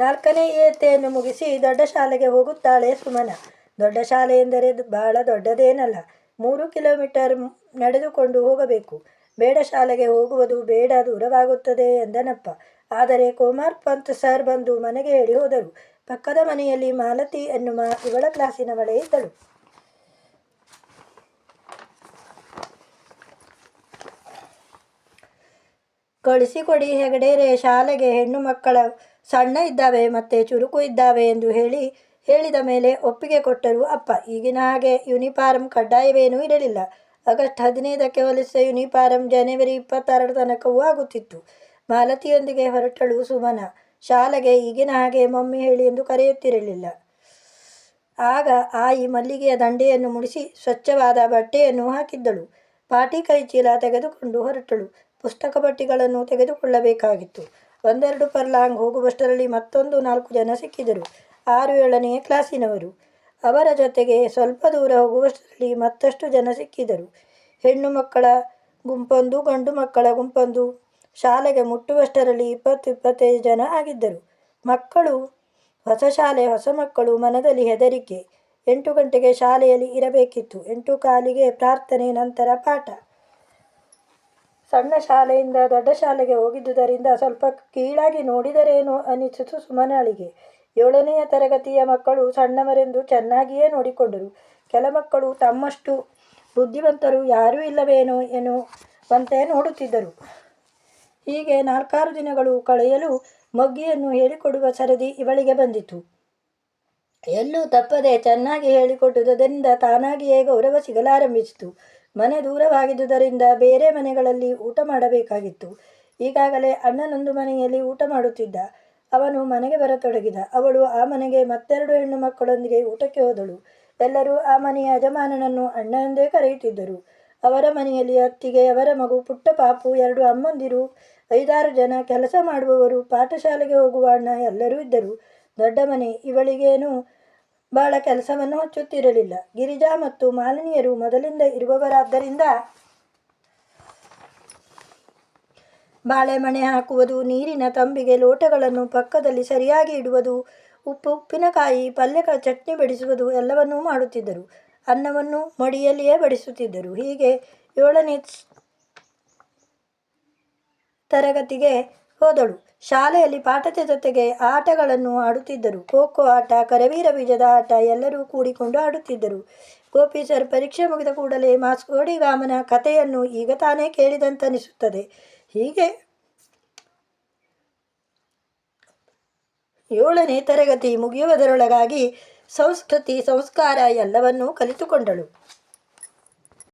ನಾಲ್ಕನೇ ಇಯತ್ತೆಯನ್ನು ಮುಗಿಸಿ ದೊಡ್ಡ ಶಾಲೆಗೆ ಹೋಗುತ್ತಾಳೆ ಸುಮನ. ದೊಡ್ಡ ಶಾಲೆ ಎಂದರೆ ಬಹಳ ದೊಡ್ಡದೇನಲ್ಲ. ಮೂರು ಕಿಲೋಮೀಟರ್ ನಡೆದುಕೊಂಡು ಹೋಗಬೇಕು. ಬೇಡ ಶಾಲೆಗೆ ಹೋಗುವುದು ಬೇಡ, ದೂರವಾಗುತ್ತದೆ ಎಂದನಪ್ಪ. ಆದರೆ ಕುಮಾರ್ ಪಂತ್ ಸರ್ ಬಂದು ಮನೆಗೆ ಹೇಳಿ ಹೋದರು. ಪಕ್ಕದ ಮನೆಯಲ್ಲಿ ಮಾಲತಿ ಎನ್ನುವ ಇವಳ ಕ್ಲಾಸಿನವಳೇ ಇದ್ದಳು. ಕಳಿಸಿಕೊಡಿ ಹೆಗಡೇರೆ, ಶಾಲೆಗೆ ಹೆಣ್ಣು ಮಕ್ಕಳ ಸಣ್ಣ ಇದ್ದಾವೆ ಮತ್ತು ಚುರುಕು ಇದ್ದಾವೆ ಎಂದು ಹೇಳಿ ಹೇಳಿದ ಮೇಲೆ ಒಪ್ಪಿಗೆ ಕೊಟ್ಟರು ಅಪ್ಪ. ಈಗಿನ ಹಾಗೆ ಯೂನಿಫಾರಂ ಕಡ್ಡಾಯವೇನೂ ಇರಲಿಲ್ಲ. ಆಗಸ್ಟ್ ಹದಿನೈದಕ್ಕೆ ಹೊಲಿಸಿದ ಯೂನಿಫಾರಂ ಜನವರಿ ಇಪ್ಪತ್ತಾರರ ತನಕವೂ ಆಗುತ್ತಿತ್ತು. ಮಾಲತಿಯೊಂದಿಗೆ ಹೊರಟಳು ಸುಮನ. ಶಾಲೆಗೆ ಈಗಿನ ಹಾಗೆ ಮಮ್ಮಿ ಹೇಳಿ ಎಂದು ಕರೆಯುತ್ತಿರಲಿಲ್ಲ. ಆಗ ಆಯಿ ಮಲ್ಲಿಗೆಯ ದಂಡೆಯನ್ನು ಮುಡಿಸಿ ಸ್ವಚ್ಛವಾದ ಬಟ್ಟೆಯನ್ನು ಹಾಕಿದ್ದಳು. ಪಾಟಿ ಕೈಚೀಲ ತೆಗೆದುಕೊಂಡು ಹೊರಟಳು. ಪುಸ್ತಕ ಪಟ್ಟಿಗಳನ್ನು ತೆಗೆದುಕೊಳ್ಳಬೇಕಾಗಿತ್ತು. ಒಂದೆರಡು ಪರ್ಲಾಂಗ್ ಹೋಗುವಷ್ಟರಲ್ಲಿ ಮತ್ತೊಂದು ನಾಲ್ಕು ಜನ ಸಿಕ್ಕಿದರು. ಆರು ಏಳನೆಯ ಕ್ಲಾಸಿನವರು. ಅವರ ಜೊತೆಗೆ ಸ್ವಲ್ಪ ದೂರ ಹೋಗುವಷ್ಟರಲ್ಲಿ ಮತ್ತಷ್ಟು ಜನ ಸಿಕ್ಕಿದರು. ಹೆಣ್ಣು ಮಕ್ಕಳ ಗುಂಪೊಂದು, ಗಂಡು ಮಕ್ಕಳ ಗುಂಪೊಂದು. ಶಾಲೆಗೆ ಮುಟ್ಟುವಷ್ಟರಲ್ಲಿ ಇಪ್ಪತ್ತು, ಇಪ್ಪತ್ತೈದು ಜನ ಆಗಿದ್ದರು. ಮಕ್ಕಳು, ಹೊಸ ಶಾಲೆ, ಹೊಸ ಮಕ್ಕಳು ಮನದಲ್ಲಿ ಹೆದರಿಕೆ. ಎಂಟು ಗಂಟೆಗೆ ಶಾಲೆಯಲ್ಲಿ ಇರಬೇಕಿತ್ತು. ಎಂಟು ಕಾಲಿಗೆ ಪ್ರಾರ್ಥನೆ, ನಂತರ ಪಾಠ. ಸಣ್ಣ ಶಾಲೆಯಿಂದ ದೊಡ್ಡ ಶಾಲೆಗೆ ಹೋಗಿದ್ದುದರಿಂದ ಸ್ವಲ್ಪ ಕೀಳಾಗಿ ನೋಡಿದರೇನೋ ಅನಿಸಿತು ಸುಮನಾಳಿಗೆ ಏಳನೆಯ ತರಗತಿಯ ಮಕ್ಕಳು ಸಣ್ಣವರೆಂದು ಚೆನ್ನಾಗಿಯೇ ನೋಡಿಕೊಂಡರು. ಕೆಲ ಮಕ್ಕಳು ತಮ್ಮಷ್ಟು ಬುದ್ಧಿವಂತರು ಯಾರೂ ಇಲ್ಲವೇನೋ ಎನ್ನುವಂತೆ ನೋಡುತ್ತಿದ್ದರು. ಹೀಗೆ ನಾಲ್ಕಾರು ದಿನಗಳು ಕಳೆಯಲು ಮಗ್ಗಿಯನ್ನು ಹೇಳಿಕೊಡುವ ಸರದಿ ಇವಳಿಗೆ ಬಂದಿತು. ಎಲ್ಲೂ ತಪ್ಪದೆ ಚೆನ್ನಾಗಿ ಹೇಳಿಕೊಟ್ಟುದರಿಂದ ತಾನಾಗಿಯೇ ಗೌರವ ಸಿಗಲಾರಂಭಿಸಿತು. ಮನೆ ದೂರವಾಗಿದ್ದುದರಿಂದ ಬೇರೆ ಮನೆಗಳಲ್ಲಿ ಊಟ ಮಾಡಬೇಕಾಗಿತ್ತು. ಈಗಾಗಲೇ ಅಣ್ಣನೊಂದು ಮನೆಯಲ್ಲಿ ಊಟ ಮಾಡುತ್ತಿದ್ದ. ಅವನು ಮನೆಗೆ ಬರತೊಡಗಿದ. ಅವಳು ಆ ಮನೆಗೆ ಮತ್ತೆರಡು ಹೆಣ್ಣು ಮಕ್ಕಳೊಂದಿಗೆ ಊಟಕ್ಕೆ ಹೋದಳು. ಎಲ್ಲರೂ ಆ ಮನೆಯ ಯಜಮಾನನನ್ನು ಅಣ್ಣ ಎಂದೇ ಕರೆಯುತ್ತಿದ್ದರು. ಅವರ ಮನೆಯಲ್ಲಿ ಅತ್ತಿಗೆ, ಅವರ ಮಗು, ಪುಟ್ಟ ಪಾಪು, ಎರಡು ಅಮ್ಮಂದಿರು, ಐದಾರು ಜನ ಕೆಲಸ ಮಾಡುವವರು, ಪಾಠಶಾಲೆಗೆ ಹೋಗುವ ಅಣ್ಣ ಎಲ್ಲರೂ ಇದ್ದರು. ದೊಡ್ಡ ಮನೆ, ಇವಳಿಗೇನು ಬಹಳ ಕೆಲಸವನ್ನು ಹಚ್ಚುತ್ತಿರಲಿಲ್ಲ. ಗಿರಿಜಾ ಮತ್ತು ಮಾಲಿನಿಯರು ಮೊದಲಿಂದ ಇರುವವರಾದ್ದರಿಂದ ಬಾಳೆ ಮಣೆ ಹಾಕುವುದು, ನೀರಿನ ತಂಬಿಗೆ ಲೋಟಗಳನ್ನು ಪಕ್ಕದಲ್ಲಿ ಸರಿಯಾಗಿ ಇಡುವುದು, ಉಪ್ಪು, ಉಪ್ಪಿನಕಾಯಿ ಪಲ್ಯ ಚಟ್ನಿ ಬಡಿಸುವುದು ಎಲ್ಲವನ್ನೂ ಮಾಡುತ್ತಿದ್ದರು. ಅನ್ನವನ್ನು ಮಡಿಯಲ್ಲಿಯೇ ಬಡಿಸುತ್ತಿದ್ದರು. ಹೀಗೆ ಏಳನೇ ತರಗತಿಗೆ ಹೋದಳು. ಶಾಲೆಯಲ್ಲಿ ಪಾಠದ ಜೊತೆಗೆ ಆಟಗಳನ್ನು ಆಡುತ್ತಿದ್ದರು. ಖೋ ಆಟ, ಕರವೀರ ಬೀಜದ ಆಟ ಎಲ್ಲರೂ ಕೂಡಿಕೊಂಡು ಆಡುತ್ತಿದ್ದರು. ಗೋಪಿ ಸರ್ ಪರೀಕ್ಷೆ ಮುಗಿದ ಕೂಡಲೇ ಮಾಸ್ಕೋಡಿ ವಾಮನ ಕಥೆಯನ್ನು ಈಗ ತಾನೇ ಕೇಳಿದಂತನಿಸುತ್ತದೆ. ಹೀಗೆ ಏಳನೇ ತರಗತಿ ಮುಗಿಯುವುದರೊಳಗಾಗಿ ಸಂಸ್ಕೃತಿ, ಸಂಸ್ಕಾರ ಎಲ್ಲವನ್ನೂ ಕಲಿತುಕೊಂಡಳು.